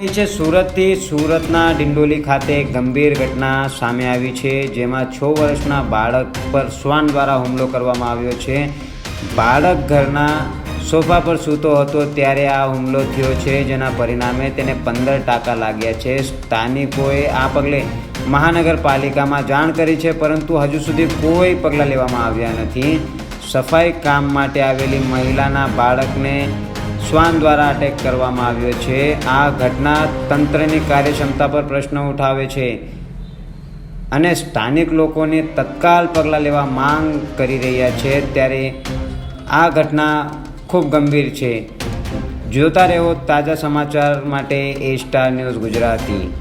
છે સુરતથી સુરતના ડિંડોલી ખાતે ગંભીર ઘટના સામે આવી છે, જેમાં છ વર્ષના બાળક પર શ્વાન દ્વારા હુમલો કરવામાં આવ્યો છે. બાળક ઘરના સોફા પર સૂતો હતો, ત્યારે આ હુમલો થયો છે, જેના પરિણામે તેને પંદર ટાંકા લાગ્યા છે. સ્થાનિકોએ આ પગલે મહાનગરપાલિકામાં જાણ કરી છે, પરંતુ હજુ સુધી કોઈ પગલાં લેવામાં આવ્યા નથી. સફાઈ કામ માટે આવેલી મહિલાના બાળકને શ્વાન દ્વારા અટેક કરવામાં આવ્યો છે. આ ઘટના તંત્રની કાર્યક્ષમતા પર પ્રશ્ન ઉઠાવે છે. અને સ્થાનિક લોકોને તત્કાલ પગલાં લેવા માંગ કરી રહ્યા છે ત્યારે આ ઘટના ખૂબ ગંભીર છે. જોતા રહેવો તાજા સમાચાર માટે એ સ્ટાર ન્યૂઝ ગુજરાતી.